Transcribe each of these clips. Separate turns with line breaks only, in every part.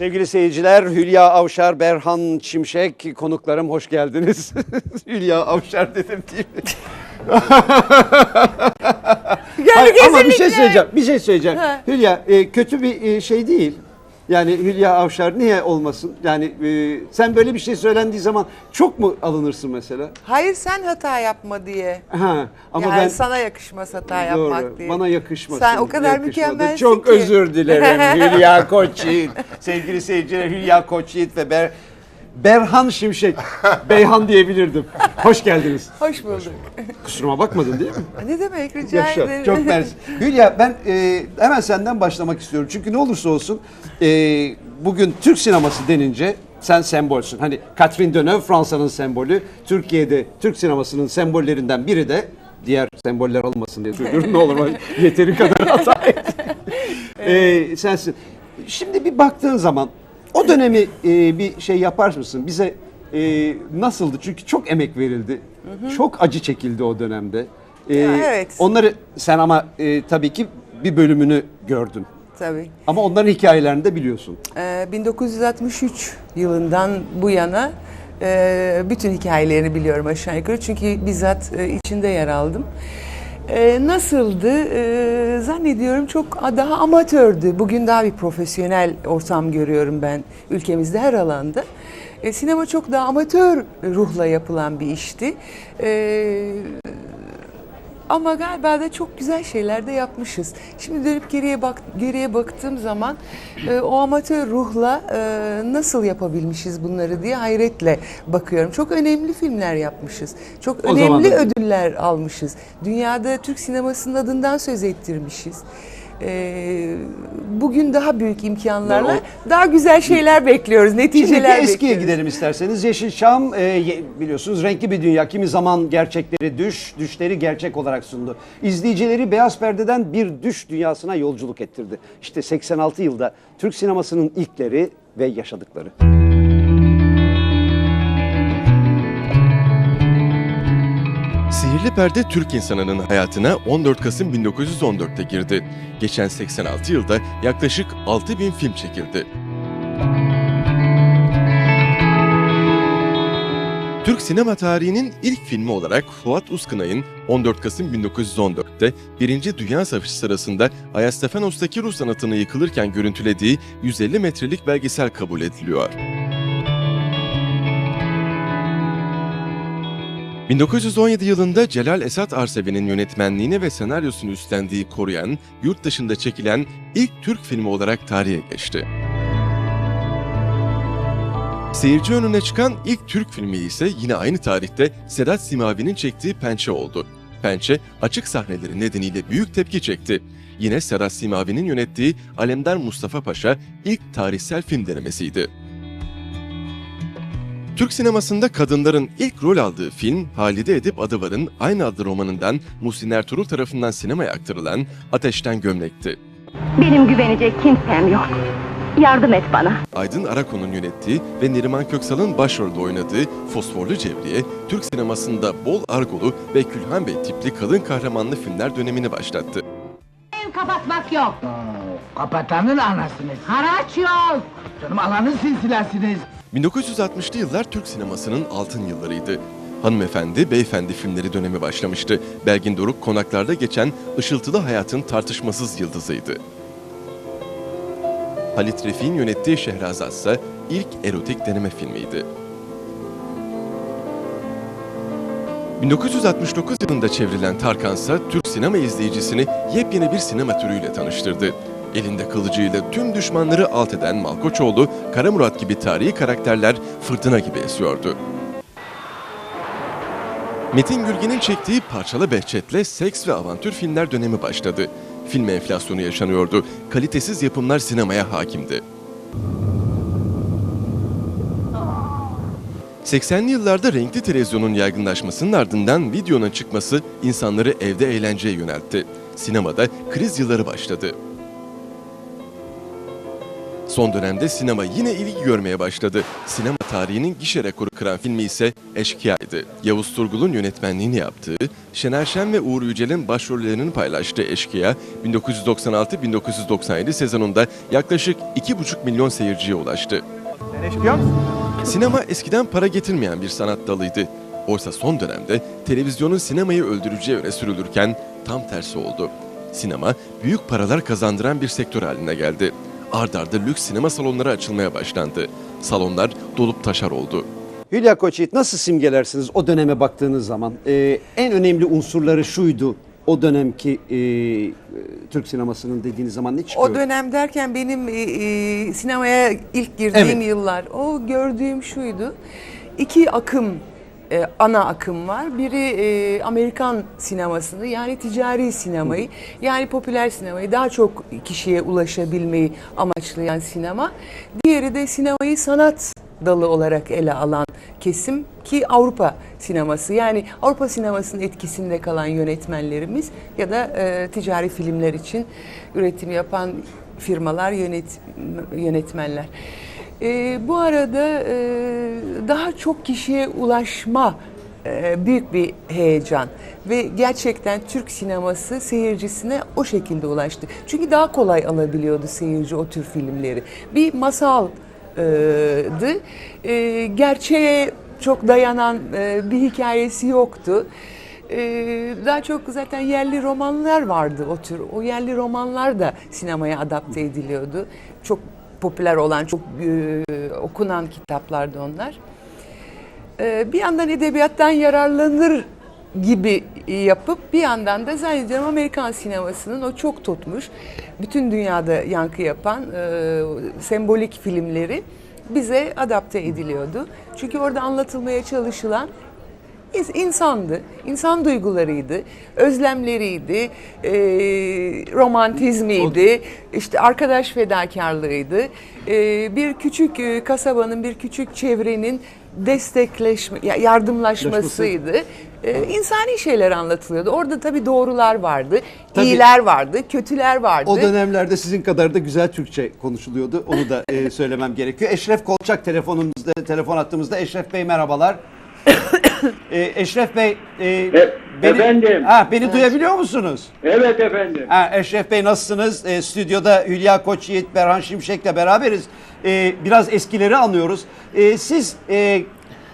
Sevgili seyirciler, Hülya Avşar, Berhan Çimşek konuklarım hoş geldiniz. Hülya Avşar dedim değil mi? Hayır, ama bir şey
kesinlikle.
söyleyeceğim. Bir şey söyleyeceğim.
Ha.
Hülya e, kötü bir e, şey değil. Yani Hülya Avşar niye olmasın? Yani e, sen böyle bir şey söylendiği zaman çok mu alınırsın mesela?
Hayır sen hata yapma diye.
Ha, ama
yani
ben
sana yakışmaz hata
Doğru,
yapmak diye.
Bana yakışmasın.
Sen o kadar
yakışmadı.
mükemmelsin
Çok
ki.
özür dilerim Hülya Koçyiğit. Sevgili seyirciler Hülya Koçyiğit ve Ber Berhan Şimşek. Beyhan diyebilirdim. Hoş geldiniz.
Hoş bulduk.
Kusuruma bakmadın değil mi?
ne demek rica
Yaşa.
ederim.
Çok mersi. Hülya ben e, hemen senden başlamak istiyorum. Çünkü ne olursa olsun e, bugün Türk sineması denince sen sembolsün. Hani Catherine Deneuve Fransa'nın sembolü. Türkiye'de Türk sinemasının sembollerinden biri de diğer semboller olmasın diye söylüyorum. ne olur yeteri kadar hata ettim. e, sensin. Şimdi bir baktığın zaman o dönemi e, bir şey yapar mısın? Bize e, nasıldı? Çünkü çok emek verildi. Çok acı çekildi o dönemde. E,
Ya, evet.
Onları sen ama e, tabii ki bir bölümünü gördün.
Tabii.
Ama onların hikayelerini de biliyorsun.
Ee, 1963 yılından bu yana e, bütün hikayelerini biliyorum aşağı yukarı. Çünkü bizzat e, içinde yer aldım. E, nasıldı? E, zannediyorum çok daha amatördü. Bugün daha bir profesyonel ortam görüyorum ben ülkemizde her alanda. E, sinema çok daha amatör ruhla yapılan bir işti. E, ama galiba da çok güzel şeyler de yapmışız. Şimdi dönüp geriye bak geriye baktığım zaman e, o amatör ruhla e, nasıl yapabilmişiz bunları diye hayretle bakıyorum. Çok önemli filmler yapmışız. Çok önemli
da-
ödüller almışız. Dünyada Türk sinemasının adından söz ettirmişiz. E, bugün daha büyük imkanlarla
Ya
daha güzel şeyler bekliyoruz,
Şimdi
neticeler
eskiye
bekliyoruz.
gidelim isterseniz. Yeşilçam e, biliyorsunuz renkli bir dünya. Kimi zaman gerçekleri düş, düşleri gerçek olarak sundu. İzleyicileri beyaz perdeden bir düş dünyasına yolculuk ettirdi. İşte 86 yılda Türk sinemasının ilkleri ve yaşadıkları.
Sihirli Perde Türk insanının hayatına 14 Kasım 1914'te girdi. Geçen 86 yılda yaklaşık 6000 film çekildi. Türk sinema tarihinin ilk filmi olarak Fuat Uskınay'ın 14 Kasım 1914'te Birinci Dünya Savaşı sırasında Ayastefanos'taki Rus sanatını yıkılırken görüntülediği 150 metrelik belgesel kabul ediliyor. 1917 yılında Celal Esat Arsevi'nin yönetmenliğini ve senaryosunu üstlendiği Koruyan, yurt dışında çekilen ilk Türk filmi olarak tarihe geçti. Seyirci önüne çıkan ilk Türk filmi ise yine aynı tarihte Sedat Simavi'nin çektiği Pençe oldu. Pençe, açık sahneleri nedeniyle büyük tepki çekti. Yine Sedat Simavi'nin yönettiği Alemdar Mustafa Paşa ilk tarihsel film denemesiydi. Türk sinemasında kadınların ilk rol aldığı film Halide Edip Adıvar'ın aynı adlı romanından Muhsin Ertuğrul tarafından sinemaya aktarılan Ateşten Gömlek'ti.
Benim güvenecek kimsem yok. Yardım et bana.
Aydın Arakon'un yönettiği ve Neriman Köksal'ın başrolde oynadığı Fosforlu Cevriye, Türk sinemasında bol argolu ve Külhan Bey tipli kadın kahramanlı filmler dönemini başlattı.
Ev kapatmak yok.
Kapatanın anasınız.
Haraç yok.
Canım alanın silsilesiniz.
1960'lı yıllar Türk sinemasının altın yıllarıydı. Hanımefendi, beyefendi filmleri dönemi başlamıştı. Belgin Doruk konaklarda geçen ışıltılı hayatın tartışmasız yıldızıydı. Halit Refik'in yönettiği Şehrazat ise ilk erotik deneme filmiydi. 1969 yılında çevrilen Tarkan ise Türk sinema izleyicisini yepyeni bir sinema türüyle tanıştırdı. Elinde kılıcıyla tüm düşmanları alt eden Malkoçoğlu, Kara Murat gibi tarihi karakterler fırtına gibi esiyordu. Metin Gürgen'in çektiği Parçalı Behçet'le seks ve avantür filmler dönemi başladı. Film enflasyonu yaşanıyordu. Kalitesiz yapımlar sinemaya hakimdi. 80'li yıllarda renkli televizyonun yaygınlaşmasının ardından videonun çıkması insanları evde eğlenceye yöneltti. Sinemada kriz yılları başladı. Son dönemde sinema yine ilgi görmeye başladı. Sinema tarihinin gişe rekoru kıran filmi ise Eşkıya'ydı. Yavuz Turgul'un yönetmenliğini yaptığı, Şener Şen ve Uğur Yücel'in başrollerini paylaştığı Eşkıya, 1996-1997 sezonunda yaklaşık 2,5 milyon seyirciye ulaştı.
Sen eşkıya mısın?
Sinema eskiden para getirmeyen bir sanat dalıydı. Oysa son dönemde televizyonun sinemayı öldüreceği öne sürülürken tam tersi oldu. Sinema büyük paralar kazandıran bir sektör haline geldi. Ard arda lüks sinema salonları açılmaya başlandı. Salonlar dolup taşar oldu.
Hülya Koçyiğit nasıl simgelersiniz o döneme baktığınız zaman? Ee, en önemli unsurları şuydu o dönemki e, Türk sinemasının dediğiniz zaman ne çıkıyor?
O dönem derken benim e, e, sinemaya ilk girdiğim
Evet.
yıllar. O gördüğüm şuydu. İki akım e, ana akım var. Biri e, Amerikan sinemasını yani ticari sinemayı yani popüler sinemayı daha çok kişiye ulaşabilmeyi amaçlayan sinema. Diğeri de sinemayı sanat dalı olarak ele alan kesim ki Avrupa sineması yani Avrupa sinemasının etkisinde kalan yönetmenlerimiz ya da e, ticari filmler için üretim yapan firmalar yönet, yönetmenler. E, bu arada e, daha çok kişiye ulaşma e, büyük bir heyecan ve gerçekten Türk sineması seyircisine o şekilde ulaştı. Çünkü daha kolay alabiliyordu seyirci o tür filmleri. Bir masal dı. E, gerçeğe çok dayanan e, bir hikayesi yoktu. E, daha çok zaten yerli romanlar vardı o tür. O yerli romanlar da sinemaya adapte ediliyordu. Çok popüler olan, çok e, okunan kitaplardı onlar. E, bir yandan edebiyattan yararlanır gibi yapıp bir yandan da zannediyorum Amerikan sinemasının o çok tutmuş, bütün dünyada yankı yapan e, sembolik filmleri bize adapte ediliyordu. Çünkü orada anlatılmaya çalışılan insandı, insan duygularıydı, özlemleriydi, e, romantizmiydi, işte arkadaş fedakarlığıydı. E, bir küçük e, kasabanın, bir küçük çevrenin destekleşme, ya- yardımlaşmasıydı. E, insani şeyler anlatılıyordu. Orada tabii doğrular vardı,
Tabii.
iyiler vardı, kötüler vardı.
O dönemlerde sizin kadar da güzel Türkçe konuşuluyordu. Onu da e, söylemem gerekiyor. Eşref Kolçak telefonumuzda, telefon attığımızda. Eşref Bey merhabalar. E, Eşref Bey, e,
efendim.
Ha, beni duyabiliyor musunuz?
Evet efendim.
Ha, Eşref Bey nasılsınız? E, stüdyoda Hülya Koçyiğit, Berhan Şimşek'le beraberiz. E, biraz eskileri anlıyoruz. E, siz e,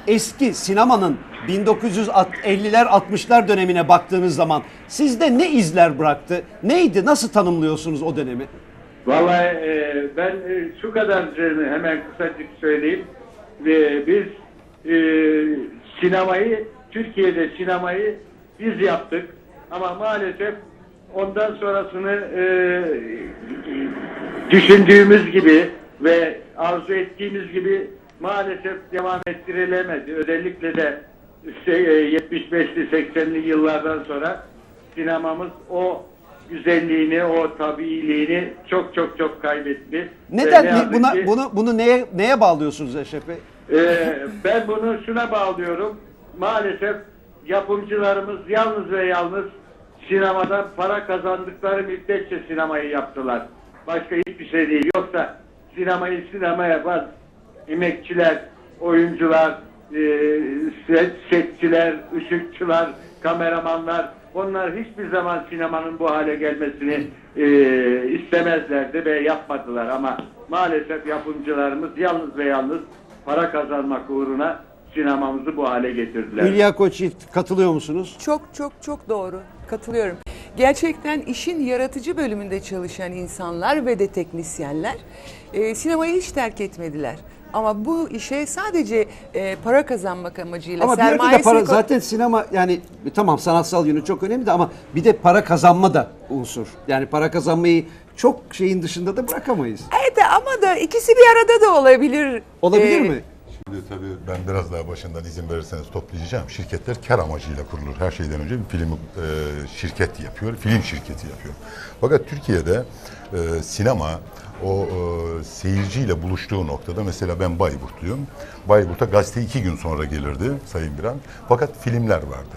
eski sinemanın 1950'ler 60'lar dönemine baktığınız zaman sizde ne izler bıraktı? Neydi? Nasıl tanımlıyorsunuz o dönemi?
Vallahi e, ben e, şu kadarcığını hemen kısacık söyleyeyim. Ve biz e, sinemayı, Türkiye'de sinemayı biz yaptık. Ama maalesef ondan sonrasını e, düşündüğümüz gibi ve arzu ettiğimiz gibi maalesef devam ettirilemedi. Özellikle de şey, e, 75'li 80'li yıllardan sonra sinemamız o güzelliğini, o tabiiliğini çok çok çok kaybetti.
Neden
ne
buna
ki-
bunu bunu neye neye bağlıyorsunuz Eşref Bey?
Ee, ben bunu şuna bağlıyorum. Maalesef yapımcılarımız yalnız ve yalnız sinemadan para kazandıkları müddetçe sinemayı yaptılar. Başka hiçbir şey değil. Yoksa sinemayı sinema yapan emekçiler, oyuncular, e, set, setçiler, ışıkçılar, kameramanlar onlar hiçbir zaman sinemanın bu hale gelmesini e, istemezlerdi ve yapmadılar ama maalesef yapımcılarımız yalnız ve yalnız para kazanmak uğruna sinemamızı bu hale getirdiler.
Hülya Koçyiğit katılıyor musunuz?
Çok çok çok doğru. Katılıyorum. Gerçekten işin yaratıcı bölümünde çalışan insanlar ve de teknisyenler e, sinemayı hiç terk etmediler. Ama bu işe sadece e, para kazanmak amacıyla
Ama bir yerde de para
ko-
zaten sinema yani tamam sanatsal yönü çok önemli de ama bir de para kazanma da unsur. Yani para kazanmayı çok şeyin dışında da bırakamayız.
Evet ama da ikisi bir arada da olabilir.
Olabilir
E,
mi?
Şimdi tabii ben biraz daha başından izin verirseniz toplayacağım. Şirketler kar amacıyla kurulur. Her şeyden önce bir film e, şirket yapıyor, film şirketi yapıyor. Fakat Türkiye'de e, sinema o e, seyirciyle buluştuğu noktada mesela ben Bayburtluyum. Bayburt'a gazete iki gün sonra gelirdi Sayın Biran. Fakat filmler vardı.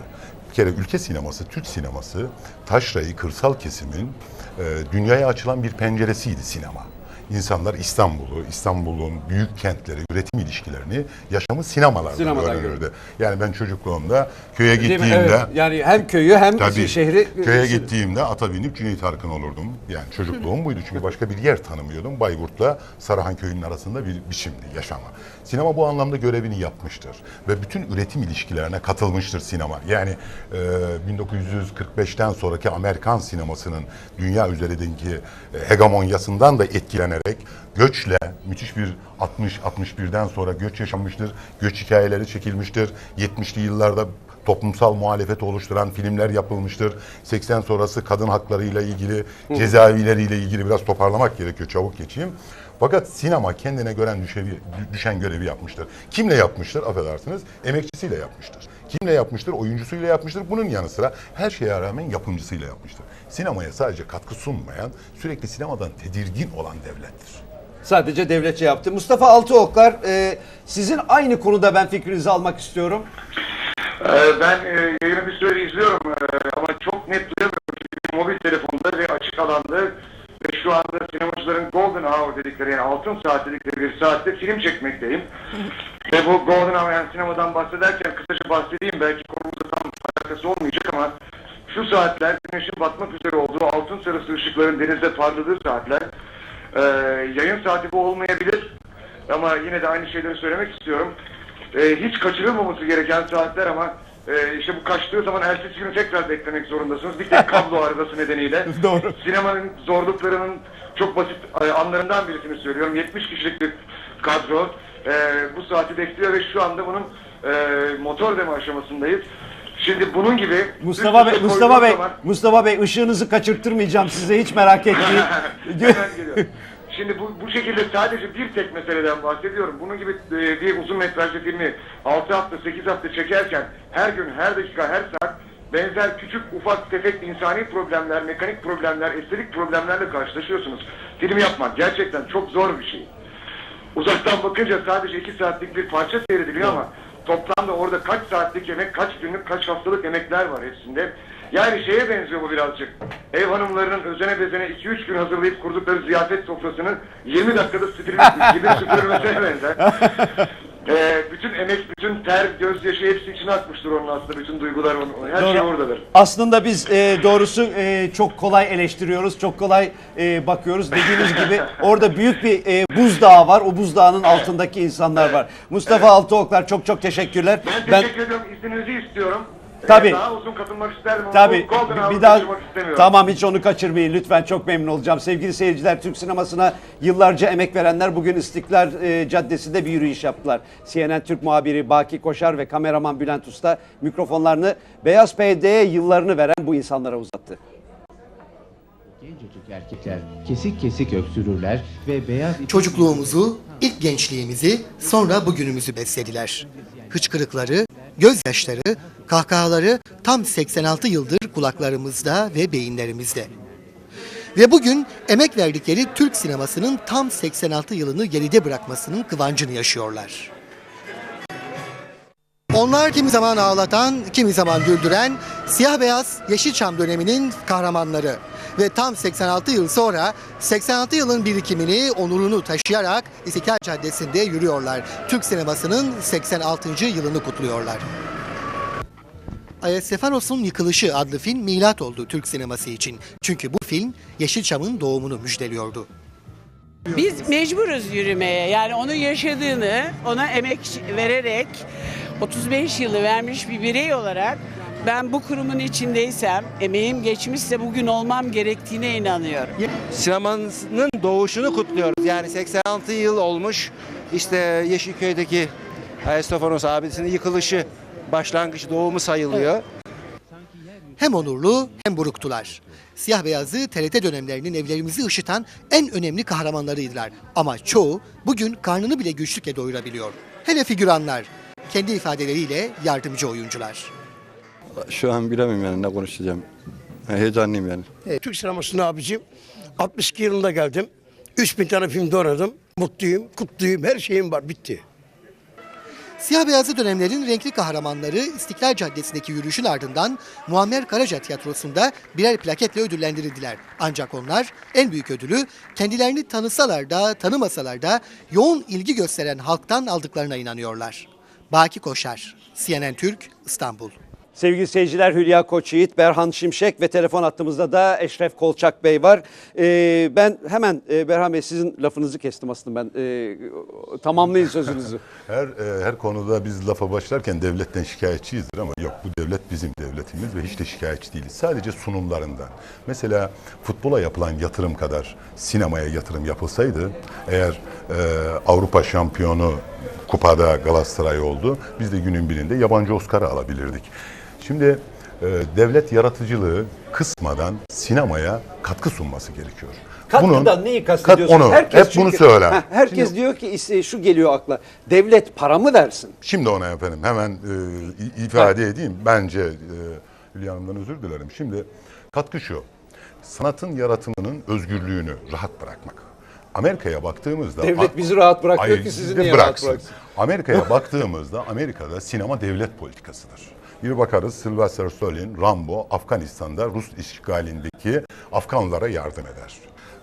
Kere ülke sineması, Türk sineması, taşrayı, kırsal kesimin e, dünyaya açılan bir penceresiydi sinema. İnsanlar İstanbul'u, İstanbul'un büyük kentleri, üretim ilişkilerini yaşamı sinemalardan
Sinemadan
öğrenirdi. Yani ben çocukluğumda köye
Değil mi?
gittiğimde
Evet. Yani hem köyü hem
Tabii.
şehri
Köye gittiğimde ata binip Cüneyt Arkın olurdum. Yani çocukluğum buydu çünkü başka bir yer tanımıyordum. Bayburt'la Sarahan köyünün arasında bir biçimdi yaşama. Sinema bu anlamda görevini yapmıştır. Ve bütün üretim ilişkilerine katılmıştır sinema. Yani e, 1945'ten sonraki Amerikan sinemasının dünya üzerindeki e, hegemonyasından da etkilenerek göçle müthiş bir 60-61'den sonra göç yaşanmıştır. Göç hikayeleri çekilmiştir. 70'li yıllarda toplumsal muhalefet oluşturan filmler yapılmıştır. 80 sonrası kadın haklarıyla ilgili, cezaevileriyle ilgili biraz toparlamak gerekiyor. Çabuk geçeyim. Fakat sinema kendine gören düşevi, düşen görevi yapmıştır. Kimle yapmıştır? Affedersiniz. Emekçisiyle yapmıştır. Kimle yapmıştır? Oyuncusuyla yapmıştır. Bunun yanı sıra her şeye rağmen yapımcısıyla yapmıştır. Sinemaya sadece katkı sunmayan, sürekli sinemadan tedirgin olan devlettir.
sadece devletçe yaptı. Mustafa Altıoklar e, sizin aynı konuda ben fikrinizi almak istiyorum.
Ee, ben e, yayını bir süre izliyorum e, ama çok net duyamıyorum çünkü mobil telefonda ve açık alanda ve şu anda sinemacıların golden hour dedikleri yani altın saat dedikleri bir saatte film çekmekteyim. ve bu golden hour yani sinemadan bahsederken kısaca bahsedeyim belki konumuzda tam alakası olmayacak ama şu saatler güneşin batmak üzere olduğu altın sarısı ışıkların denizde parladığı saatler. Ee, yayın saati bu olmayabilir ama yine de aynı şeyleri söylemek istiyorum. Ee, hiç kaçırılmaması gereken saatler ama e, işte bu kaçtığı zaman ertesi günü tekrar beklemek zorundasınız. Bir tek kablo arızası nedeniyle.
Doğru.
Sinemanın zorluklarının çok basit e, anlarından birisini söylüyorum. 70 kişilik bir kadro e, bu saati bekliyor ve şu anda bunun e, motor deme aşamasındayız. Şimdi bunun gibi
Mustafa Bey, Mustafa Bey,
zaman-
Mustafa Bey ışığınızı kaçırttırmayacağım size hiç merak etmeyin.
Şimdi bu, bu şekilde sadece bir tek meseleden bahsediyorum. Bunun gibi e, bir uzun metrajlı filmi 6 hafta 8 hafta çekerken her gün her dakika her saat benzer küçük ufak tefek insani problemler, mekanik problemler, estetik problemlerle karşılaşıyorsunuz. Film yapmak gerçekten çok zor bir şey. Uzaktan bakınca sadece 2 saatlik bir parça seyrediliyor ama toplamda orada kaç saatlik yemek, kaç günlük, kaç haftalık emekler var hepsinde. Yani şeye benziyor bu birazcık. Ev hanımlarının özene bezene 2-3 gün hazırlayıp kurdukları ziyafet sofrasını 20 dakikada süpürülmesi gibi süpürülmesine benzer. Ee, bütün emek, bütün ter, gözyaşı hepsi içine akmıştır onun aslında. Bütün duygular, onun, her şey
Doğru.
oradadır.
Aslında biz e, doğrusu e, çok kolay eleştiriyoruz, çok kolay e, bakıyoruz. Dediğiniz gibi orada büyük bir e, buzdağı var. O buzdağının altındaki insanlar var. Mustafa Altıoklar çok çok teşekkürler.
Ben teşekkür ediyorum. İzninizi istiyorum. Ee,
Tabii.
daha uzun katılmak isterdim ama
Tabii. Bir, bir daha tamam hiç onu kaçırmayın lütfen çok memnun olacağım. Sevgili seyirciler Türk sinemasına yıllarca emek verenler bugün İstiklal e, Caddesi'nde bir yürüyüş yaptılar. CNN Türk muhabiri Baki Koşar ve kameraman Bülent Usta mikrofonlarını Beyaz PD'ye yıllarını veren bu insanlara uzattı.
Gencecik erkekler kesik kesik öksürürler ve beyaz
Çocukluğumuzu, ilk gençliğimizi, sonra bugünümüzü beslediler. Hıçkırıkları, gözyaşları, kahkahaları tam 86 yıldır kulaklarımızda ve beyinlerimizde. Ve bugün emek verdikleri Türk sinemasının tam 86 yılını geride bırakmasının kıvancını yaşıyorlar. Onlar kimi zaman ağlatan, kimi zaman güldüren siyah beyaz Yeşilçam döneminin kahramanları. Ve tam 86 yıl sonra 86 yılın birikimini, onurunu taşıyarak İstiklal Caddesi'nde yürüyorlar. Türk sinemasının 86. yılını kutluyorlar. Ayasofyanos'un Yıkılışı adlı film milat oldu Türk sineması için. Çünkü bu film Yeşilçam'ın doğumunu müjdeliyordu.
Biz mecburuz yürümeye. Yani onu yaşadığını, ona emek vererek 35 yılı vermiş bir birey olarak ben bu kurumun içindeysem, emeğim geçmişse bugün olmam gerektiğine inanıyorum.
sinemanın doğuşunu kutluyoruz. Yani 86 yıl olmuş işte Yeşilköy'deki Aristofanos abidesinin yıkılışı başlangıç doğumu sayılıyor.
Hem onurlu hem buruktular. Siyah beyazı TRT dönemlerinin evlerimizi ışıtan en önemli kahramanlarıydılar. Ama çoğu bugün karnını bile güçlükle doyurabiliyor. Hele figüranlar, kendi ifadeleriyle yardımcı oyuncular.
Şu an bilemiyorum yani ne konuşacağım. Heyecanlıyım yani.
Türk sinemasına abicim 62 yılında geldim. 3000 tane filmde oynadım. Mutluyum, kutluyum, her şeyim var, bitti.
Siyah beyazlı dönemlerin renkli kahramanları İstiklal Caddesi'ndeki yürüyüşün ardından Muammer Karaca Tiyatrosu'nda birer plaketle ödüllendirildiler. Ancak onlar en büyük ödülü kendilerini tanısalar da tanımasalar da yoğun ilgi gösteren halktan aldıklarına inanıyorlar. Baki Koşar, CNN Türk, İstanbul.
Sevgili seyirciler Hülya Koçyiğit, Berhan Şimşek ve telefon hattımızda da Eşref Kolçak Bey var. Ee, ben hemen e, Berhan Bey sizin lafınızı kestim aslında ben. Ee, tamamlayın sözünüzü.
Her e, her konuda biz lafa başlarken devletten şikayetçiyizdir ama yok bu devlet bizim devletimiz ve hiç de şikayetçi değiliz. Sadece sunumlarından. Mesela futbola yapılan yatırım kadar sinemaya yatırım yapılsaydı eğer e, Avrupa şampiyonu kupada Galatasaray oldu. Biz de günün birinde yabancı Oscar'ı alabilirdik. Şimdi e, devlet yaratıcılığı kısmadan sinemaya katkı sunması gerekiyor.
Katkıdan neyi kastediyorsun?
onu, hep bunu
çünkü-
söyle.
Heh, herkes
Şimdi-
diyor ki iste- şu geliyor akla. Devlet para mı versin?
Şimdi ona efendim hemen e, ifade edeyim. Bence e, Hülya Hanım'dan özür dilerim. Şimdi katkı şu. Sanatın yaratımının özgürlüğünü rahat bırakmak. Amerika'ya baktığımızda...
Devlet bizi rahat bırakmıyor
Hayır,
ki sizi niye rahat
bıraksın.
bıraksın?
Amerika'ya baktığımızda Amerika'da sinema devlet politikasıdır. Bir bakarız Sylvester Stallone, Rambo, Afganistan'da Rus işgalindeki Afganlara yardım eder.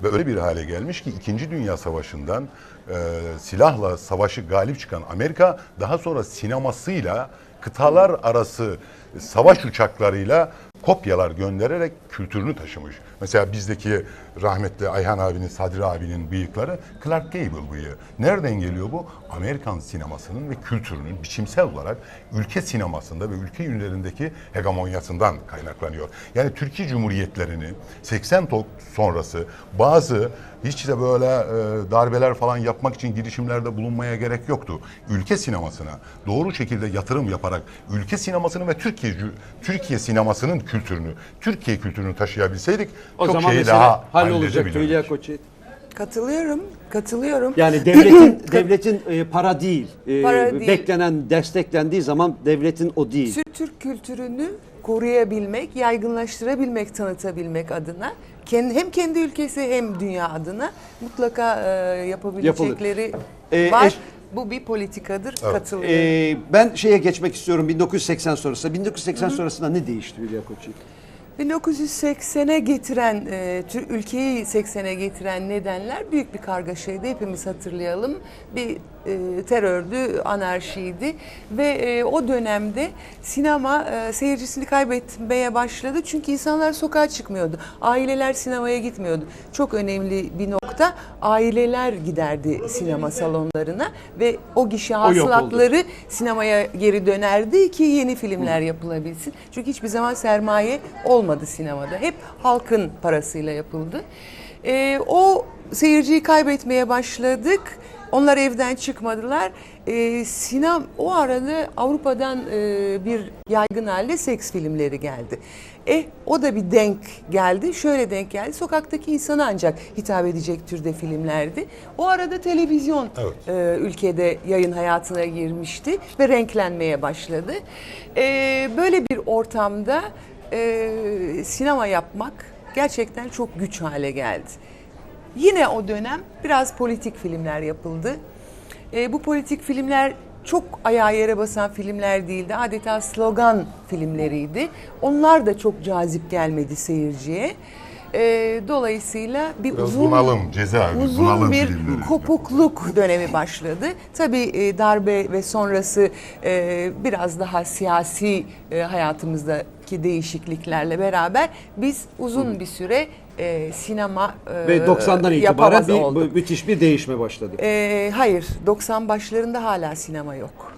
Ve öyle bir hale gelmiş ki 2. Dünya Savaşı'ndan e, silahla savaşı galip çıkan Amerika daha sonra sinemasıyla kıtalar arası savaş uçaklarıyla kopyalar göndererek kültürünü taşımış. Mesela bizdeki rahmetli Ayhan abinin, Sadri abinin bıyıkları Clark Gable bıyığı. Nereden geliyor bu? Amerikan sinemasının ve kültürünün biçimsel olarak ülke sinemasında ve ülke ünlerindeki hegemonyasından kaynaklanıyor. Yani Türkiye Cumhuriyetlerini 80 to- sonrası bazı hiç de böyle e, darbeler falan yapmak için girişimlerde bulunmaya gerek yoktu. Ülke sinemasına doğru şekilde yatırım yaparak ülke sinemasını ve Türkiye Türkiye sinemasının kültürünü, Türkiye kültürünü taşıyabilseydik
O
çok
zaman
şeyi daha halledebilirdik.
Hülya.
Katılıyorum, katılıyorum.
Yani devletin devletin e, para değil, e,
Para değil.
beklenen, desteklendiği zaman devletin o değil.
Türk kültürünü koruyabilmek, yaygınlaştırabilmek, tanıtabilmek adına kendi, hem kendi ülkesi hem dünya adına mutlaka e, yapabilecekleri
Ee,
var.
eş-
Bu bir politikadır. Katılıyorum.
Ee, ben şeye geçmek istiyorum 1980 sonrası. 1980 sonrasında ne değişti Hülya Koçyiğit?
1980'e getiren, e, ülkeyi 80'e getiren nedenler büyük bir kargaşaydı. Hepimiz hatırlayalım. Bir e, terördü, anarşiydi ve e, o dönemde sinema e, seyircisini kaybetmeye başladı. Çünkü insanlar sokağa çıkmıyordu. Aileler sinemaya gitmiyordu. Çok önemli bir nokta. Aileler giderdi sinema salonlarına ve o gişe hasılatları sinemaya geri dönerdi ki yeni filmler yapılabilsin. Çünkü hiçbir zaman sermaye olmadı sinemada. Hep halkın parasıyla yapıldı. Ee, o seyirciyi kaybetmeye başladık. Onlar evden çıkmadılar. Ee, sinem o arada Avrupa'dan e, bir yaygın halde seks filmleri geldi. Eh o da bir denk geldi. Şöyle denk geldi. Sokaktaki insana ancak hitap edecek türde filmlerdi. O arada televizyon e, ülkede yayın hayatına girmişti ve renklenmeye başladı. E, böyle bir ortamda e, sinema yapmak gerçekten çok güç hale geldi. Yine o dönem biraz politik filmler yapıldı. E, bu politik filmler çok ayağa yere basan filmler değildi. Adeta slogan filmleriydi. Onlar da çok cazip gelmedi seyirciye. E, dolayısıyla bir
Biraz
uzun,
bunalım, cezaevi,
uzun
bunalım
bir
filmleri.
kopukluk dönemi başladı. Tabii e, darbe ve sonrası e, biraz daha siyasi e, hayatımızdaki değişikliklerle beraber biz uzun bir süre e, sinema e,
Ve 90'dan itibaren
yapamaz
bir,
olduk.
müthiş bir değişme başladı.
Ee, hayır, 90 başlarında hala sinema yok.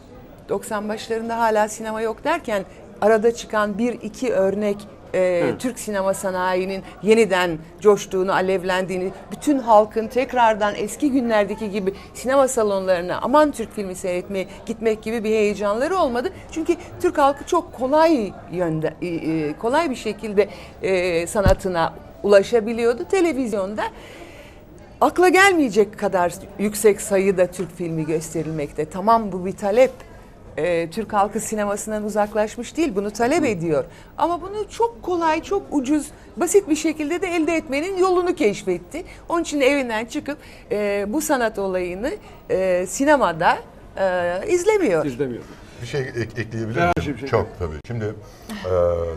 90 başlarında hala sinema yok derken arada çıkan bir iki örnek e,
Hı.
Türk sinema sanayinin yeniden coştuğunu, alevlendiğini, bütün halkın tekrardan eski günlerdeki gibi sinema salonlarına aman Türk filmi seyretmeye gitmek gibi bir heyecanları olmadı. Çünkü Türk halkı çok kolay yönde, e, e, kolay bir şekilde e, sanatına ulaşabiliyordu. Televizyonda akla gelmeyecek kadar yüksek sayıda Türk filmi gösterilmekte. Tamam bu bir talep. Ee, Türk halkı sinemasından uzaklaşmış değil, bunu talep ediyor. Ama bunu çok kolay, çok ucuz, basit bir şekilde de elde etmenin yolunu keşfetti. Onun için evinden çıkıp e, bu sanat olayını e, sinemada e, izlemiyor.
İzlemiyor.
Bir şey ek- ekleyebilir miyim?
Şimşek.
Çok tabii. Şimdi e,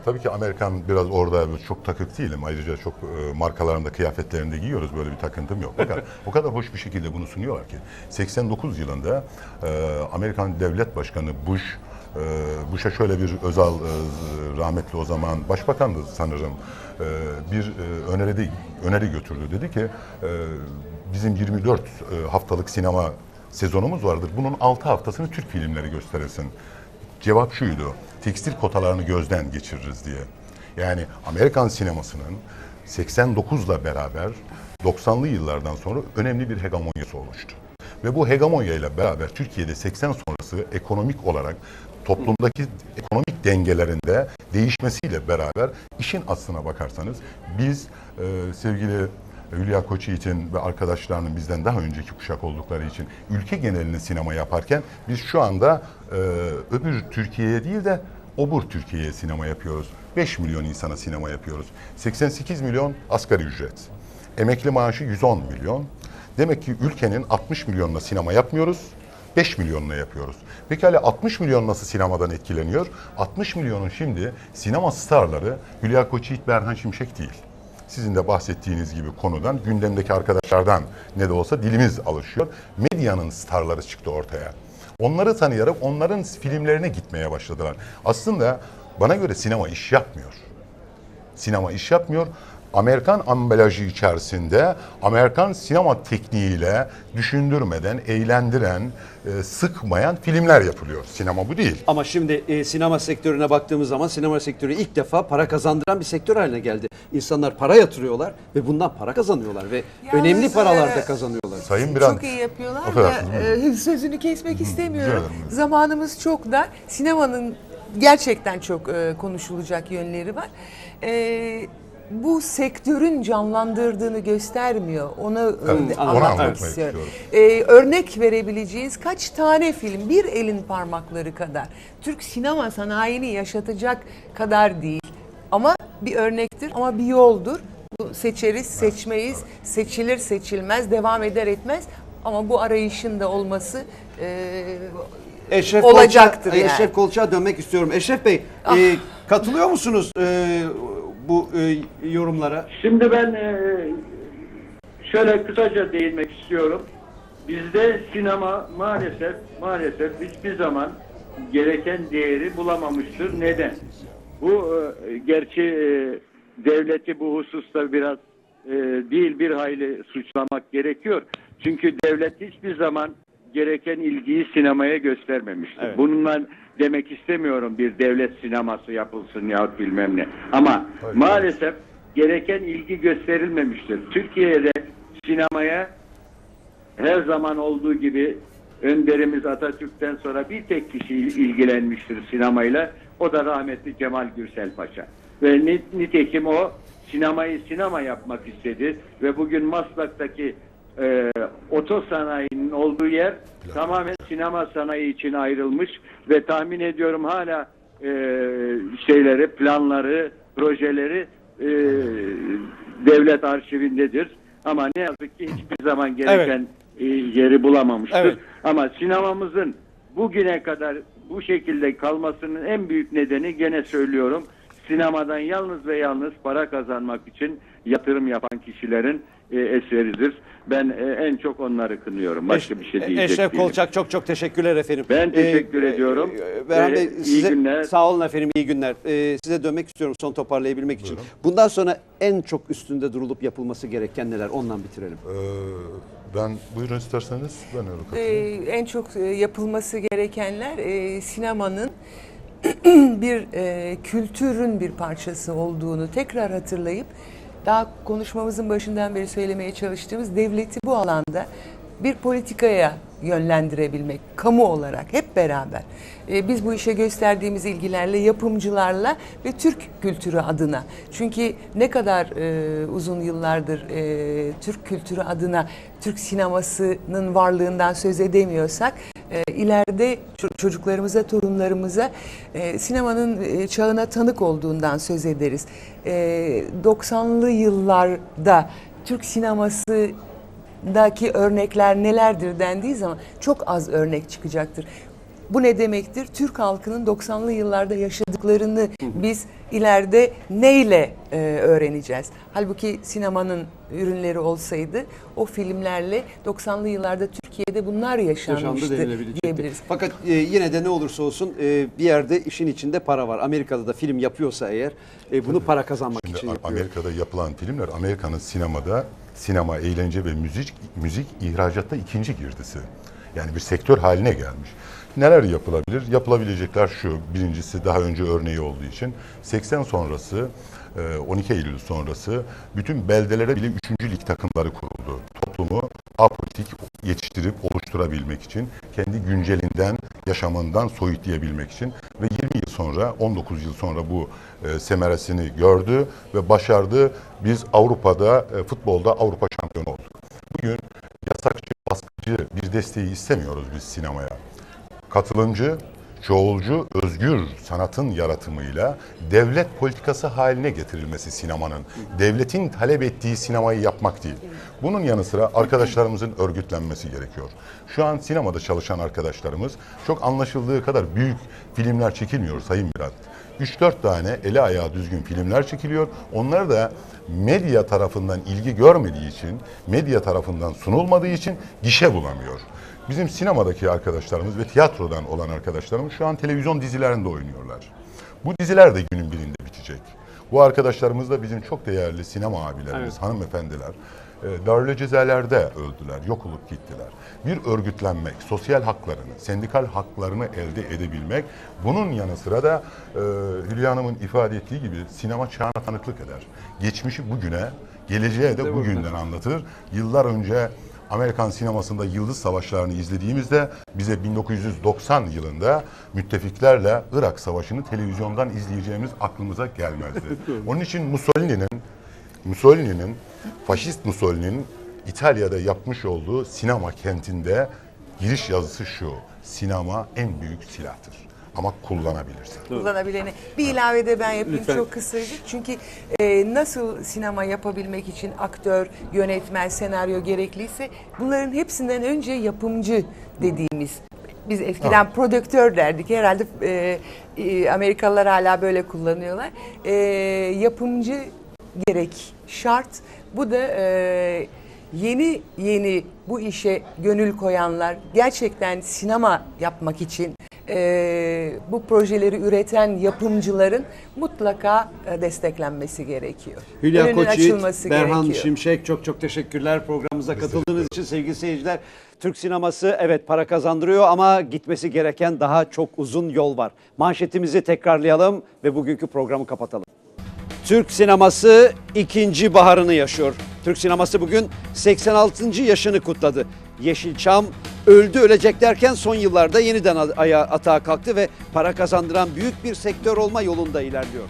tabii ki Amerikan biraz orada çok takık değilim. Ayrıca çok e, markalarında, kıyafetlerinde giyiyoruz. Böyle bir takıntım yok. Fakat o kadar hoş bir şekilde bunu sunuyorlar ki. 89 yılında e, Amerikan Devlet Başkanı Bush e, Bush'a şöyle bir özel e, rahmetli o zaman başbakandı sanırım. E, bir e, öneride öneri götürdü. Dedi ki e, bizim 24 e, haftalık sinema sezonumuz vardır. Bunun 6 haftasını Türk filmleri gösterilsin. Cevap şuydu. Tekstil kotalarını gözden geçiririz diye. Yani Amerikan sinemasının 89'la beraber 90'lı yıllardan sonra önemli bir hegemonyası oluştu. Ve bu hegemonya ile beraber Türkiye'de 80 sonrası ekonomik olarak toplumdaki ekonomik dengelerinde değişmesiyle beraber işin aslına bakarsanız biz e, sevgili Hülya Koçyiğit'in ve arkadaşlarının bizden daha önceki kuşak oldukları için ülke genelinde sinema yaparken biz şu anda e, öbür Türkiye'ye değil de obur Türkiye'ye sinema yapıyoruz. 5 milyon insana sinema yapıyoruz. 88 milyon asgari ücret. Emekli maaşı 110 milyon. Demek ki ülkenin 60 milyonla sinema yapmıyoruz. 5 milyonla yapıyoruz. Pekala 60 milyon nasıl sinemadan etkileniyor? 60 milyonun şimdi sinema starları Hülya Koçyiğit, Berhan Şimşek değil. Sizin de bahsettiğiniz gibi konudan gündemdeki arkadaşlardan ne de olsa dilimiz alışıyor. Medyanın starları çıktı ortaya. Onları tanıyarak onların filmlerine gitmeye başladılar. Aslında bana göre sinema iş yapmıyor. Sinema iş yapmıyor. Amerikan ambalajı içerisinde Amerikan sinema tekniğiyle düşündürmeden, eğlendiren, e, sıkmayan filmler yapılıyor. Sinema bu değil.
Ama şimdi e, sinema sektörüne baktığımız zaman sinema sektörü ilk defa para kazandıran bir sektör haline geldi. İnsanlar para yatırıyorlar ve bundan para kazanıyorlar ve önemli paralar da
e,
kazanıyorlar.
Sayın Birant,
Çok iyi yapıyorlar da e, sözünü kesmek istemiyorum. Zamanımız çok dar. Sinemanın gerçekten çok e, konuşulacak yönleri var. E, bu sektörün canlandırdığını göstermiyor. Onu,
Evet, onu
anlatmak istiyorum.
istiyorum.
E, örnek verebileceğiniz kaç tane film bir elin parmakları kadar Türk sinema sanayini yaşatacak kadar değil. Ama bir örnektir ama bir yoldur. Bu seçeriz, seçmeyiz, seçilir, seçilmez, devam eder etmez. Ama bu arayışın da olması e,
Eşref
olacaktır
Kolçak'a-
yani.
Eşref Kolçak'a dönmek istiyorum. Eşref Bey e, katılıyor musunuz e, bu e, yorumlara?
Şimdi ben e, şöyle kısaca değinmek istiyorum. Bizde sinema maalesef maalesef hiçbir zaman gereken değeri bulamamıştır. Neden? Bu e, gerçi e, devleti bu hususta biraz e, değil bir hayli suçlamak gerekiyor. Çünkü devlet hiçbir zaman gereken ilgiyi sinemaya göstermemiştir.
Evet.
Bununla demek istemiyorum bir devlet sineması yapılsın yahut bilmem ne. Ama maalesef gereken ilgi gösterilmemiştir. Türkiye'de sinemaya her zaman olduğu gibi önderimiz Atatürk'ten sonra bir tek kişi il- ilgilenmiştir sinemayla. O da rahmetli Cemal Gürsel Paşa. Ve ni- nitekim o sinemayı sinema yapmak istedi ve bugün Maslak'taki e, oto sanayinin olduğu yer tamamen sinema sanayi için ayrılmış ve tahmin ediyorum hala e, şeyleri, planları, projeleri e, devlet arşivindedir. Ama ne yazık ki hiçbir zaman gereken e, yeri bulamamıştır.
Evet.
Ama sinemamızın bugüne kadar bu şekilde kalmasının en büyük nedeni gene söylüyorum sinemadan yalnız ve yalnız para kazanmak için yatırım yapan kişilerin e, eseridir. Ben e, en çok onları kınıyorum. Başka bir şey diyecek
Eşref
değilim.
Kolçak çok çok teşekkürler efendim.
Ben teşekkür
Ee,
ediyorum.
e,
Ee,
Bey
iyi
size
günler.
sağ olun efendim iyi günler. Ee, size dönmek istiyorum son toparlayabilmek için. Bundan sonra en çok üstünde durulup yapılması gereken neler ondan bitirelim.
Ee, ben buyurun isterseniz ben öyle
Ee, en çok e, yapılması gerekenler e, sinemanın bir e, kültürün bir parçası olduğunu tekrar hatırlayıp daha konuşmamızın başından beri söylemeye çalıştığımız devleti bu alanda bir politikaya yönlendirebilmek kamu olarak hep beraber. E, biz bu işe gösterdiğimiz ilgilerle yapımcılarla ve Türk kültürü adına. Çünkü ne kadar e, uzun yıllardır e, Türk kültürü adına Türk sinemasının varlığından söz edemiyorsak e, ileride ço- çocuklarımıza, torunlarımıza e, sinemanın e, çağına tanık olduğundan söz ederiz. E, 90'lı yıllarda Türk sineması sinemadaki örnekler nelerdir dendiği zaman çok az örnek çıkacaktır. Bu ne demektir? Türk halkının 90'lı yıllarda yaşadıklarını biz ileride neyle e, öğreneceğiz? Halbuki sinemanın ürünleri olsaydı o filmlerle 90'lı yıllarda Türkiye'de bunlar yaşanmıştı diyebiliriz.
Fakat e, yine de ne olursa olsun e, bir yerde işin içinde para var. Amerika'da da film yapıyorsa eğer e, bunu para kazanmak
Şimdi
için yapıyor.
Amerika'da yapılan filmler Amerika'nın sinemada sinema, eğlence ve müzik müzik ihracatta ikinci girdisi. Yani bir sektör haline gelmiş. Neler yapılabilir? Yapılabilecekler şu. Birincisi daha önce örneği olduğu için 80 sonrası e, 12 Eylül sonrası bütün beldelere bile 3. lig takımları kuruldu. Toplumu apolitik yetiştirip oluşturabilmek için, kendi güncelinden, yaşamından soyutlayabilmek için ve 20 yıl sonra, 19 yıl sonra bu e, semeresini gördü ve başardı. Biz Avrupa'da, e, futbolda Avrupa şampiyonu olduk. Bugün yasakçı, baskıcı bir desteği istemiyoruz biz sinemaya. Katılımcı, çoğulcu, özgür sanatın yaratımıyla devlet politikası haline getirilmesi sinemanın. Devletin talep ettiği sinemayı yapmak değil. Bunun yanı sıra arkadaşlarımızın örgütlenmesi gerekiyor. Şu an sinemada çalışan arkadaşlarımız çok anlaşıldığı kadar büyük filmler çekilmiyor Sayın Mirat. 3-4 tane eli ayağı düzgün filmler çekiliyor. Onlar da medya tarafından ilgi görmediği için, medya tarafından sunulmadığı için gişe bulamıyor. Bizim sinemadaki arkadaşlarımız ve tiyatrodan olan arkadaşlarımız şu an televizyon dizilerinde oynuyorlar. Bu diziler de günün birinde bitecek. Bu arkadaşlarımız da bizim çok değerli sinema abilerimiz,
Evet.
hanımefendiler. E, Darül cezalarda öldüler, yok olup gittiler. Bir örgütlenmek, sosyal haklarını, sendikal haklarını elde edebilmek, bunun yanı sıra da e, Hülya Hanım'ın ifade ettiği gibi sinema çağına tanıklık eder. Geçmişi bugüne, geleceğe de bugünden anlatır. Yıllar önce Amerikan sinemasında Yıldız Savaşları'nı izlediğimizde bize 1990 yılında müttefiklerle Irak Savaşı'nı televizyondan izleyeceğimiz aklımıza gelmezdi. Onun için Mussolini'nin Mussolini'nin, faşist Mussolini'nin İtalya'da yapmış olduğu sinema kentinde giriş yazısı şu. Sinema en büyük silahtır. Ama kullanabilirsin.
kullanabileni. Bir ilave de ben yapayım
Lütfen.
çok kısacık. Çünkü e, nasıl sinema yapabilmek için aktör, yönetmen, senaryo gerekliyse bunların hepsinden önce yapımcı dediğimiz biz eskiden prodüktör derdik. Herhalde e, e, Amerikalılar hala böyle kullanıyorlar. E, yapımcı gerek şart. Bu da e, yeni yeni bu işe gönül koyanlar gerçekten sinema yapmak için e, bu projeleri üreten yapımcıların mutlaka e, desteklenmesi gerekiyor.
Hülya
Önünün
Koçyiğit, Berhan
gerekiyor.
Şimşek çok çok teşekkürler programımıza katıldığınız için sevgili seyirciler. Türk sineması evet para kazandırıyor ama gitmesi gereken daha çok uzun yol var. Manşetimizi tekrarlayalım ve bugünkü programı kapatalım. Türk sineması ikinci baharını yaşıyor. Türk sineması bugün 86. yaşını kutladı. Yeşilçam öldü ölecek derken son yıllarda yeniden ayağa atağa kalktı ve para kazandıran büyük bir sektör olma yolunda ilerliyor.